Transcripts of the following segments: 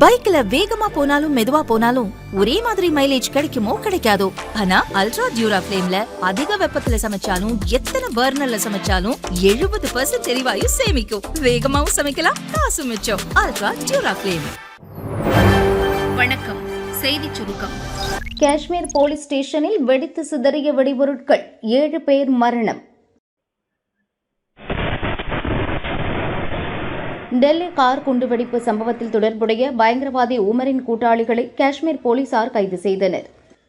பைக்ல வேகமா போனாலும் மெதுவா போனாலும் ஒரே மாதிரி மைலேஜ் கிடைக்குமோ கிடைக்காதோ? ஆனா அல்ட்ரா டியூரா பிளேம்ல அதிக வெப்பத்துல சமைச்சாலும் எத்தனை பர்னர்ல சமைச்சாலும் எழுபது பர்சன்ட் எரிவாயு சேமிக்கும். வேகமாவும் சமைக்கலாம் காசு மிச்சம். அல்ட்ரா டியூரா ஃபிளேம் வணக்கம். செய்தி சுருக்கம். காஷ்மீர் போலீஸ் ஸ்டேஷனில் வெடித்து சிதறிய வெடிபொருட்கள் ஏழு பேர் மரணம். டெல்லி கார் குண்டுவெடிப்பு சம்பவத்தில் தொடர்புடைய பயங்கரவாதி உமரின் கூட்டாளிகளை காஷ்மீர் போலீசார் கைது செய்தனர்.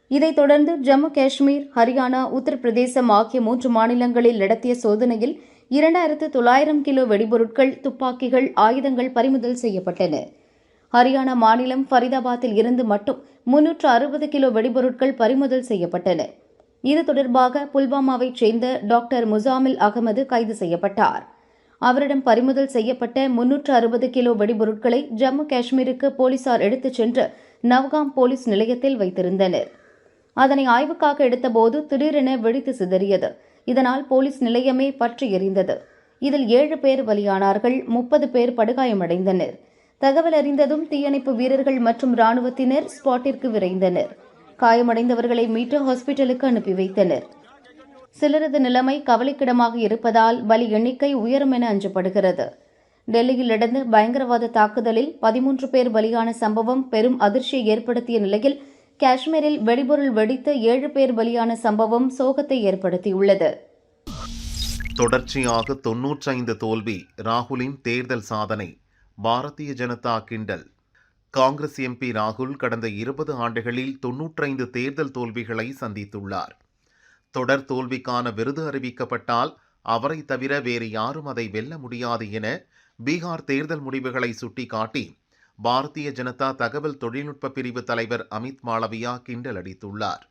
இதைத் தொடர்ந்து ஜம்மு காஷ்மீர் ஹரியானா உத்தரப்பிரதேசம் ஆகிய மூன்று மாநிலங்களில் நடத்திய சோதனையில் இரண்டாயிரத்து தொள்ளாயிரம் கிலோ வெடிபொருட்கள் துப்பாக்கிகள் ஆயுதங்கள் பறிமுதல் செய்யப்பட்டன. ஹரியானா மாநிலம் ஃபரிதாபாத்தில் இருந்து மட்டும் முன்னூற்று அறுபது கிலோ வெடிபொருட்கள் பறிமுதல் செய்யப்பட்டன. இது தொடர்பாக புல்வாமாவைச் சேர்ந்த டாக்டர் முசாமில் அகமது கைது செய்யப்பட்டார். அவரிடம் பறிமுதல் செய்யப்பட்ட முன்னூற்று அறுபது கிலோ வெடிபொருட்களை ஜம்மு காஷ்மீருக்கு போலீசார் எடுத்துச் சென்று நவ்காம் போலீஸ் நிலையத்தில் வைத்திருந்தனர். அதனை ஆய்வுக்காக எடுத்தபோது திடீரென வெடித்து சிதறியது. இதனால் போலீஸ் நிலையமே பற்றி எரிந்தது. இதில் ஏழு பேர் பலியானார்கள் முப்பது பேர் படுகாயமடைந்தனர். தகவல் அறிந்ததும் தீயணைப்பு வீரர்கள் மற்றும் ராணுவத்தினர் ஸ்பாட்டிற்கு விரைந்தனர். காயமடைந்தவர்களை மீட்டு ஹாஸ்பிட்டலுக்கு அனுப்பி வைத்தனர். சிலரது நிலைமை கவலைக்கிடமாக இருப்பதால் பலி எண்ணிக்கை உயரும் என அஞ்சப்படுகிறது. டெல்லியில் நடந்த பயங்கரவாத தாக்குதலில் பதிமூன்று பேர் பலியான சம்பவம் பெரும் அதிர்ச்சியை ஏற்படுத்திய நிலையில் காஷ்மீரில் வெடிபொருள் வெடித்த ஏழு பேர் பலியான சம்பவம் சோகத்தை ஏற்படுத்தியுள்ளது. தொடர்ச்சியாக தொன்னூற்றைந்து தோல்வி ராகுலின் தேர்தல் சாதனை பாரதிய ஜனதா கிண்டல். காங்கிரஸ் எம்பி ராகுல் கடந்த இருபது ஆண்டுகளில் தொன்னூற்றைந்து தேர்தல் தோல்விகளை சந்தித்துள்ளார். தொடர் தோல்விக்கான விருது அறிவிக்கப்பட்டால் அவரை தவிர வேறு யாரும் அதை வெல்ல முடியாது என பீகார் தேர்தல் முடிவுகளை சுட்டிக்காட்டி பாரதிய ஜனதா தகவல் தொழில்நுட்ப பிரிவு தலைவர் அமித் மாளவியா கிண்டல் அடித்துள்ளார்.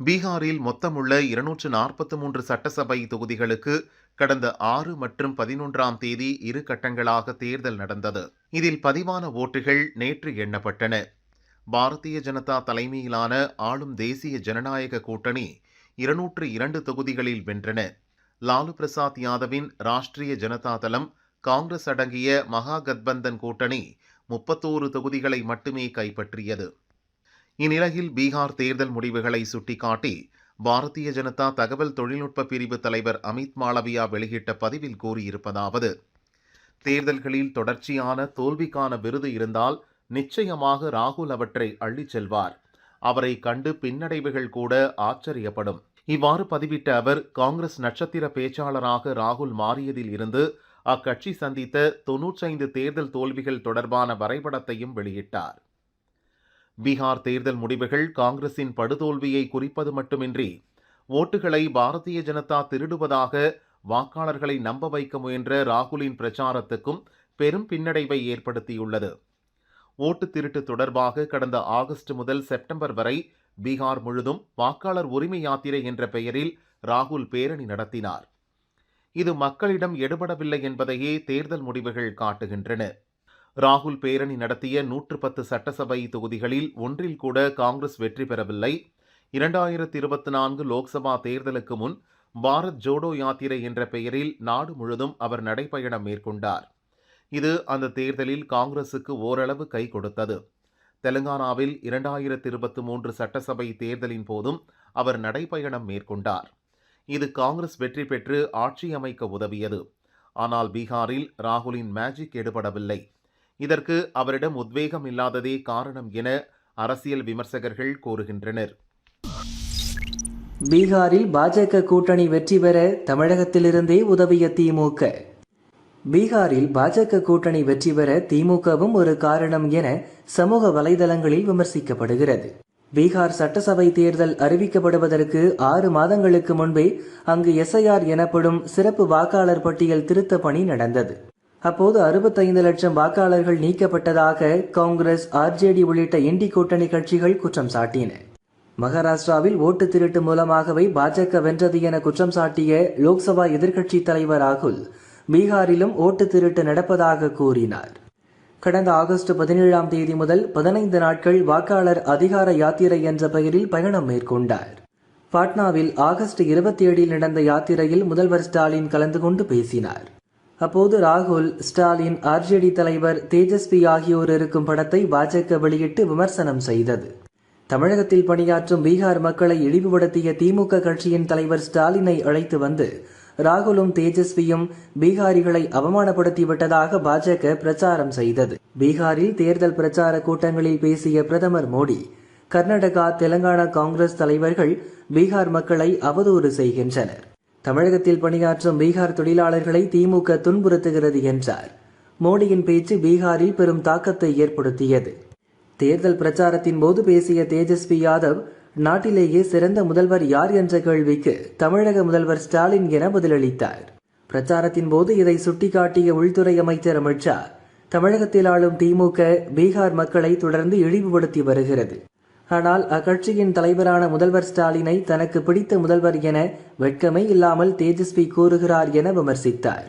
பீகாரில் மொத்தமுள்ள இருநூற்று நாற்பத்தி மூன்று சட்டசபை தொகுதிகளுக்கு கடந்த ஆறு மற்றும் பதினொன்றாம் தேதி இரு கட்டங்களாக தேர்தல் நடந்தது. இதில் பதிவான ஓட்டுகள் நேற்று எண்ணப்பட்டன. பாரதிய ஜனதா தலைமையிலான ஆளும் தேசிய ஜனநாயக கூட்டணி இருநூற்று இரண்டு தொகுதிகளில் வென்றன. லாலு பிரசாத் யாதவின் ராஷ்டிரிய ஜனதா தளம் காங்கிரஸ் அடங்கிய மகா கத்பந்தன் கூட்டணி முப்பத்தோரு தொகுதிகளை மட்டுமே கைப்பற்றியது. இந்நிலையில் பீகார் தேர்தல் முடிவுகளை சுட்டிக்காட்டி பாரதிய ஜனதா தகவல் தொழில்நுட்ப பிரிவு தலைவர் அமித் மாளவியா வெளியிட்ட பதிவில் கூறியிருப்பதாவது தேர்தல்களில் தொடர்ச்சியான தோல்விக்கான விருது இருந்தால் நிச்சயமாக ராகுல் அவற்றை அள்ளிச் செல்வார். அவரை கண்டு பின்னடைவுகள் கூட ஆச்சரியப்படும். இவ்வாறு பதிவிட்ட அவர் காங்கிரஸ் நட்சத்திர பேச்சாளராக ராகுல் மாறியதில் இருந்து அக்கட்சி சந்தித்த தொன்னூற்றைந்து தேர்தல் தோல்விகள் தொடர்பான வரைபடத்தையும் வெளியிட்டார். பீகார் தேர்தல் முடிவுகள் காங்கிரசின் படுதோல்வியை குறிப்பது மட்டுமின்றி ஓட்டுகளை பாரதிய ஜனதா திருடுவதாக வாக்காளர்களை நம்ப வைக்க முயன்ற ராகுலின் பிரச்சாரத்துக்கும் பெரும் பின்னடைவை ஏற்படுத்தியுள்ளது. ஓட்டு திருட்டு தொடர்பாக கடந்த ஆகஸ்ட் முதல் செப்டம்பர் வரை பீகார் முழுதும் வாக்காளர் உரிமை யாத்திரை என்ற பெயரில் ராகுல் பேரணி நடத்தினார். இது மக்களிடம் எடுபடவில்லை என்பதையே தேர்தல் முடிவுகள் காட்டுகின்றன. ராகுல் பேரணி நடத்திய நூற்று பத்து சட்டசபை தொகுதிகளில் ஒன்றில் கூட காங்கிரஸ் வெற்றி பெறவில்லை. இரண்டாயிரத்தி இருபத்தி நான்கு லோக்சபா தேர்தலுக்கு முன் பாரத் ஜோடோ யாத்திரை என்ற பெயரில் நாடு முழுதும் அவர் நடைப்பயணம் மேற்கொண்டார். இது அந்த தேர்தலில் காங்கிரசுக்கு ஓரளவு கை கொடுத்தது. தெலுங்கானாவில் இரண்டாயிரத்தி இருபத்தி மூன்று சட்டசபை தேர்தலின் போதும் அவர் நடைப்பயணம் மேற்கொண்டார். இது காங்கிரஸ் வெற்றி பெற்று ஆட்சி அமைக்க உதவியது. ஆனால் பீகாரில் ராகுலின் மேஜிக் எடுபடவில்லை. இதற்கு அவரிடம் உத்வேகம் இல்லாததே காரணம் என அரசியல் விமர்சகர்கள் கூறுகின்றனர். பீகாரில் பாஜக கூட்டணி வெற்றி பெற தமிழகத்திலிருந்தே உதவிய திமுக. பீகாரில் பாஜக கூட்டணி வெற்றி பெற திமுகவும் ஒரு காரணம் என சமூக வலைதளங்களில் விமர்சிக்கப்படுகிறது. பீகார் சட்டசபை தேர்தல் அறிவிக்கப்படுவதற்கு ஆறு மாதங்களுக்கு முன்பே அங்கு எஸ்ஐஆர் எனப்படும் சிறப்பு வாக்காளர் பட்டியல் திருத்த பணி நடந்தது. அப்போது அறுபத்தைந்து லட்சம் வாக்காளர்கள் நீக்கப்பட்டதாக காங்கிரஸ் ஆர்ஜேடி உள்ளிட்ட இண்டி கூட்டணி கட்சிகள் குற்றம் சாட்டின. மகாராஷ்டிராவில் ஓட்டு திருட்டு மூலமாகவே பாஜக வென்றது என குற்றம் சாட்டிய லோக்சபா எதிர்க்கட்சி தலைவர் ராகுல் பீகாரிலும் ஓட்டு திருட்டு நடப்பதாக கூறினார். கடந்த ஆகஸ்ட் பதினேழாம் தேதி முதல் பதினைந்து நாட்கள் வாக்காளர் அதிகார யாத்திரை என்ற பெயரில் பயணம் மேற்கொண்டார். பாட்னாவில் ஆகஸ்ட் இருபத்தி ஏழில் நடந்த யாத்திரையில் முதல்வர் ஸ்டாலின் கலந்து கொண்டு பேசினார். அப்போது ராகுல் ஸ்டாலின் ஆர்ஜேடி தலைவர் தேஜஸ்வி ஆகியோர் இருக்கும் படத்தை பாஜக வெளியிட்டு விமர்சனம் செய்தது. தமிழகத்தில் பணியாற்றும் பீகார் மக்களை இழிவுபடுத்திய திமுக கட்சியின் தலைவர் ஸ்டாலினை அழைத்து வந்து ராகுலும் தேஜஸ்வியும் பீகாரிகளை அவமானப்படுத்தி விட்டதாக பாஜக பிரச்சாரம் செய்தது. பீகாரில் தேர்தல் பிரச்சார கூட்டங்களில் பேசிய பிரதமர் மோடி கர்நாடகா தெலங்கானா காங்கிரஸ் தலைவர்கள் பீகார் மக்களை அவதூறு செய்கின்றனர். தமிழகத்தில் பணியாற்றும் பீகார் தொழிலாளர்களை திமுக துன்புறுத்துகிறது என்றார். மோடியின் பேச்சு பீகாரில் பெரும் தாக்கத்தை ஏற்படுத்தியது. தேர்தல் பிரச்சாரத்தின் போது பேசிய தேஜஸ்வி யாதவ் நாட்டிலேயே சிறந்த முதல்வர் யார் என்ற கேள்விக்கு தமிழக முதல்வர் ஸ்டாலின் என பதிலளித்தார். பிரச்சாரத்தின் போது இதை சுட்டிக்காட்டிய உள்துறை அமைச்சர் அமித்ஷா தமிழகத்தில் ஆளும் திமுக பீகார் மக்களை தொடர்ந்து இழிவுபடுத்தி வருகிறது. ஆனால் அக்கட்சியின் தலைவரான முதல்வர் ஸ்டாலினை தனக்கு பிடித்த முதல்வர் என வெட்கமே இல்லாமல் தேஜஸ்வி கூறுகிறார் என விமர்சித்தார்.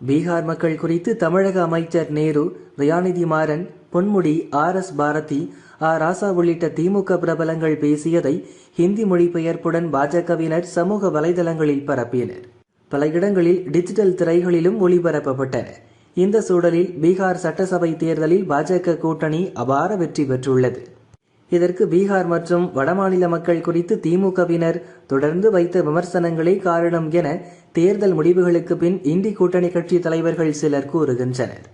பீகார் மக்கள் குறித்து தமிழக அமைச்சர் Nehru Dayanidhi Maran Ponmudi R S Bharathi A Raja உள்ளிட்ட திமுக பிரபலங்கள் பேசியதை ஹிந்தி மொழிபெயர்ப்புடன் பாஜகவினர் சமூக வலைதளங்களில் பரப்பினர். பல இடங்களில் டிஜிட்டல் திரைகளிலும் ஒளிபரப்பப்பட்டன. இந்த சூழலில் பீகார் சட்டசபை தேர்தலில் பாஜக கூட்டணி அபார வெற்றி பெற்றுள்ளது. இதற்கு பீகார் மற்றும் வடமாநில மக்கள் குறித்து திமுகவினர் தொடர்ந்து வைத்த விமர்சனங்களே காரணம் என தேர்தல் முடிவுகளுக்கு பின் இந்தி கூட்டணி கட்சி தலைவர்கள் சிலர் கூறுகின்றனர்.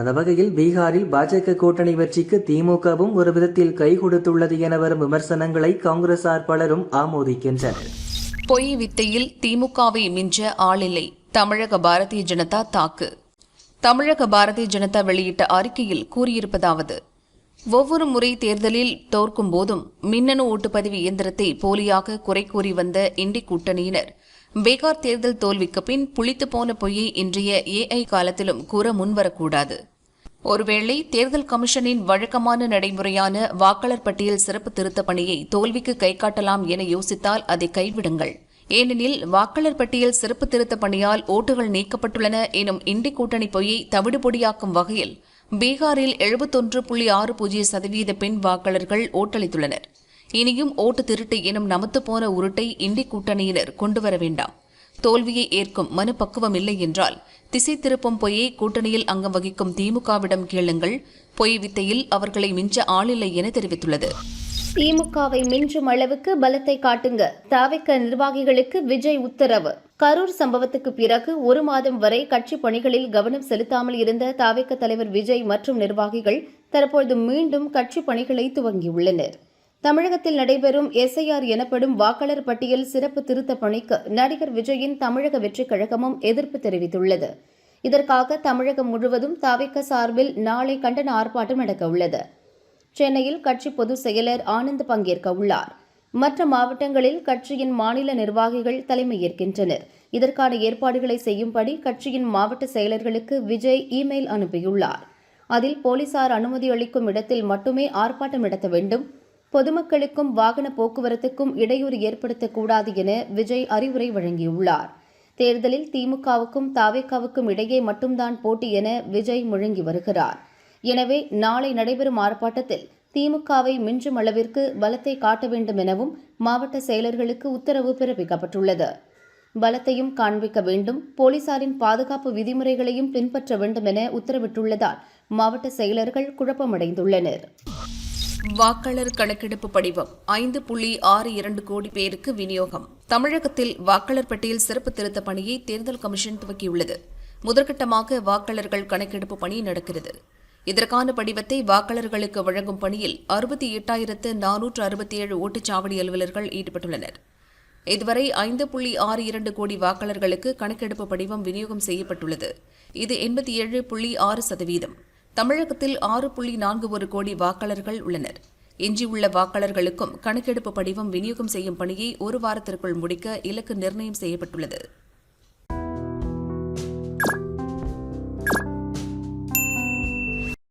அந்த வகையில் பீகாரில் பாஜக கூட்டணி வெற்றிக்கு திமுகவும் ஒரு விதத்தில் கை கொடுத்துள்ளது என வரும் விமர்சனங்களை காங்கிரசார் பலரும் ஆமோதிக்கின்றனர். பொய் வித்தையில் திமுகவை மிஞ்ச ஆளில்லை. தமிழக பாரதிய ஜனதா தாக்கு. தமிழக பாரதிய ஜனதா வெளியிட்ட அறிக்கையில் கூறியிருப்பதாவது ஒவ்வொரு முறை தேர்தலில் தோற்கும் போதும் மின்னணு ஓட்டுப்பதிவு இயந்திரத்தை போலியாக குறை கூறி வந்த இண்டி கூட்டணியினர். பீகார் தேர்தல் தோல்விக்கு பின் புளித்து போன பொய்யை இன்றைய ஏஐ காலத்திலும் கூற முன்வரக்கூடாது. ஒருவேளை தேர்தல் கமிஷனின் வழக்கமான நடைமுறையான வாக்காளர் பட்டியல் சிறப்பு திருத்த பணியை தோல்விக்கு கைகாட்டலாம் என யோசித்தால் அதை கைவிடுங்கள். ஏனெனில் வாக்காளர் பட்டியல் சிறப்பு திருத்த பணியால் ஓட்டுகள் நீக்கப்பட்டுள்ளன எனும் இண்டி கூட்டணி பொய்யை தவிடுபொடியாக்கும் வகையில் பீகாரில் எழுபத்தொன்று புள்ளி ஆறு பூஜ்ஜிய சதவீத பெண் வாக்காளர்கள் ஓட்டளித்துள்ளனர். இனியும் ஓட்டு திருட்டு எனும் நமத்து போன உருட்டை இண்டி கூட்டணியினர் கொண்டுவர வேண்டாம். தோல்வியை ஏற்கும் மனப்பக்குவம் இல்லை என்றால் திசை திருப்பும் பொய்யை கூட்டணியில் அங்கம் வகிக்கும் திமுகவிடம் கேளுங்கள். பொய் வித்தையில் அவர்களை மிஞ்ச ஆளில்லை என தெரிவித்துள்ளது. திமுகவை மிஞ்சும் அளவுக்கு பலத்தை காட்டுங்க. தாவிக்க நிர்வாகிகளுக்கு விஜய் உத்தரவு. கரூர் சம்பவத்துக்கு பிறகு ஒரு மாதம் வரை கட்சி பணிகளில் கவனம் செலுத்தாமல் இருந்த தாவிக்க தலைவர் விஜய் மற்றும் நிர்வாகிகள் தற்பொழுது மீண்டும் கட்சி பணிகளை துவங்கியுள்ளனர். தமிழகத்தில் நடைபெறும் எஸ்ஐஆர் எனப்படும் வாக்காளர் பட்டியல் சிறப்பு திருத்த பணிக்கு நடிகர் விஜயின் தமிழக வெற்றிக் கழகமும் எதிர்ப்பு தெரிவித்துள்ளது. இதற்காக தமிழகம் முழுவதும் தாவிக்க சார்பில் நாளை கண்டன ஆர்ப்பாட்டம் நடக்க உள்ளது. சென்னையில் கட்சி பொதுச் செயலர் ஆனந்த் பங்கேற்க உள்ளார். மற்ற மாவட்டங்களில் கட்சியின் மாநில நிர்வாகிகள் தலைமையேற்கின்றனர் இதற்கான ஏற்பாடுகளை செய்யும்படி கட்சியின் மாவட்ட செயலர்களுக்கு விஜய் இமெயில் அனுப்பியுள்ளார். அதில் போலீசார் அனுமதி அளிக்கும் இடத்தில் மட்டுமே ஆர்ப்பாட்டம் நடத்த வேண்டும். பொதுமக்களுக்கும் வாகன போக்குவரத்துக்கும் இடையூறு ஏற்படுத்தக்கூடாது என விஜய் அறிவுரை வழங்கியுள்ளார். தேர்தலில் திமுகவுக்கும் தாவேக்காவுக்கும் இடையே மட்டும்தான் போட்டி என விஜய் முழங்கி வருகிறார். எனவே நாளை நடைபெறும் ஆர்ப்பாட்டத்தில் திமுகவை மிஞ்சும் அளவிற்கு பலத்தை காட்ட வேண்டும் எனவும் மாவட்ட செயலர்களுக்கு உத்தரவு பிறப்பிக்கப்பட்டுள்ளது. பலத்தையும் காண்பிக்க வேண்டும் போலீசாரின் பாதுகாப்பு விதிமுறைகளையும் பின்பற்ற வேண்டும் என உத்தரவிட்டுள்ளதால் மாவட்ட செயலர்கள் குழப்பமடைந்துள்ளனர். வாக்காளர் கணக்கெடுப்பு படிவம் ஐந்து புள்ளி ஆறு இரண்டு கோடி பேருக்கு விநியோகம். தமிழகத்தில் வாக்காளர் பட்டியல் சிறப்பு திருத்த பணியை தேர்தல் கமிஷன் துவக்கியுள்ளது. முதற்கட்டமாக வாக்காளர்கள் கணக்கெடுப்பு பணி நடக்கிறது. இதற்கான படிவத்தை வாக்காளர்களுக்கு வழங்கும் பணியில் அறுபத்தி எட்டாயிரத்து நானூற்று அறுபத்தி ஏழு ஓட்டுச்சாவடி அலுவலர்கள் ஈடுபட்டுள்ளனர். இதுவரை ஐந்து புள்ளி ஆறு இரண்டு கோடி வாக்காளர்களுக்கு கணக்கெடுப்பு படிவம் விநியோகம் செய்யப்பட்டுள்ளது. இது எண்பத்தி ஏழு புள்ளி ஆறு சதவீதம். தமிழகத்தில் ஆறு புள்ளி நான்கு ஒரு கோடி வாக்காளர்கள் உள்ளனர். எஞ்சியுள்ள வாக்காளர்களுக்கும் கணக்கெடுப்பு படிவம் விநியோகம் செய்யும் பணியை ஒரு வாரத்திற்குள் முடிக்க இலக்கு நிர்ணயம் செய்யப்பட்டுள்ளது.